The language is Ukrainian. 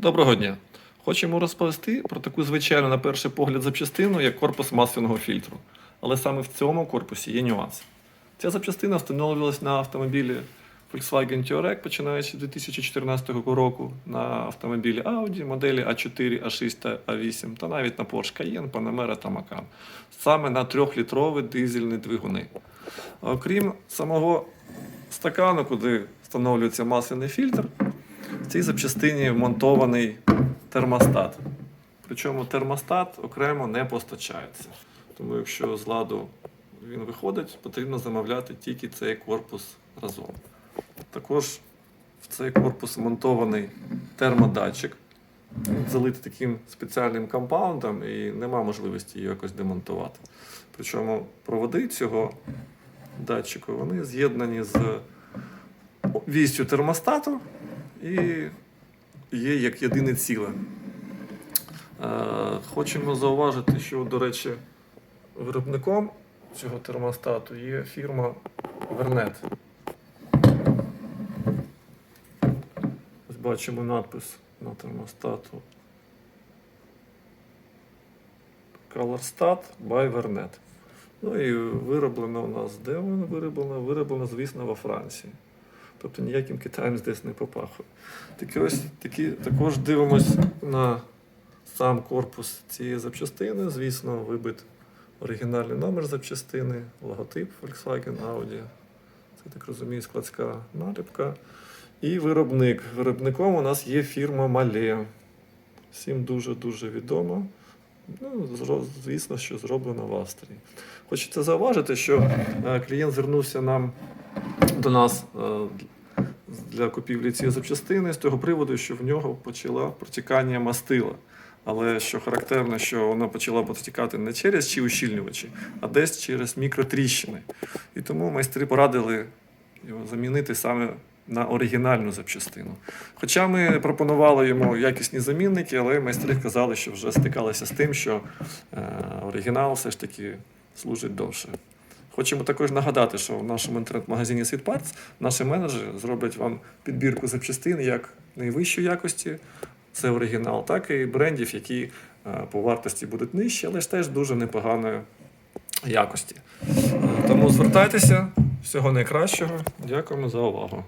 Доброго дня! Хочемо розповісти про таку звичайну, на перший погляд, запчастину, як корпус масляного фільтру. Але саме в цьому корпусі є нюанс. Ця запчастина встановлювалась на автомобілі Volkswagen Touareg, починаючи з 2014 року, на автомобілі Audi, моделі A4, A6 та A8, та навіть на Porsche Cayenne, Panamera та Macan. Саме на 3-літрові дизельні двигуни. Окрім самого стакану, куди встановлюється масляний фільтр, в цій запчастині вмонтований термостат. Причому термостат окремо не постачається. Тому якщо з ладу він виходить, потрібно замовляти тільки цей корпус разом. Також в цей корпус вмонтований термодатчик, Він залитий таким спеціальним компаундом і нема можливості її якось демонтувати. Причому проводи цього датчику вони з'єднані з вістю термостату і є як єдине ціле. Е, Хочемо зауважити, що, до речі, виробником цього термостату є фірма Vernet. Ось бачимо надпис на термостату. ColorStat by Vernet. Ну і вироблено у нас, де воно вироблено? Вироблено, звісно, во Франції. Тобто ніяким Китаєм здесь не попахує. Такі ось такі, також дивимось на сам корпус цієї запчастини. Звісно, вибит оригінальний номер запчастини, логотип Volkswagen Audi. Це так розумію, складська наліпка. І виробник. Виробником у нас є фірма Мале. Всім дуже-дуже відомо. Ну, звісно, що зроблено в Австрії. Хочеться зауважити, що е, клієнт звернувся нам до нас е, для купівлі цієї запчастини з того приводу, що в нього почало протікання мастила. Але що характерно, що воно почало протікати не через чи ущільнювачі, а десь через мікротріщини. І тому майстри порадили його замінити саме на оригінальну запчастину. Хоча ми пропонували йому якісні замінники, але майстри казали, що вже стикалися з тим, що е, оригінал все ж таки служить довше. Хочемо також нагадати, що в нашому інтернет-магазині Світпартс наші менеджери зроблять вам підбірку запчастин як найвищої якості, це оригінал, так і брендів, які е, по вартості будуть нижчі, але ж теж дуже непоганої якості. Е, Тому звертайтеся, всього найкращого. Дякуємо за увагу.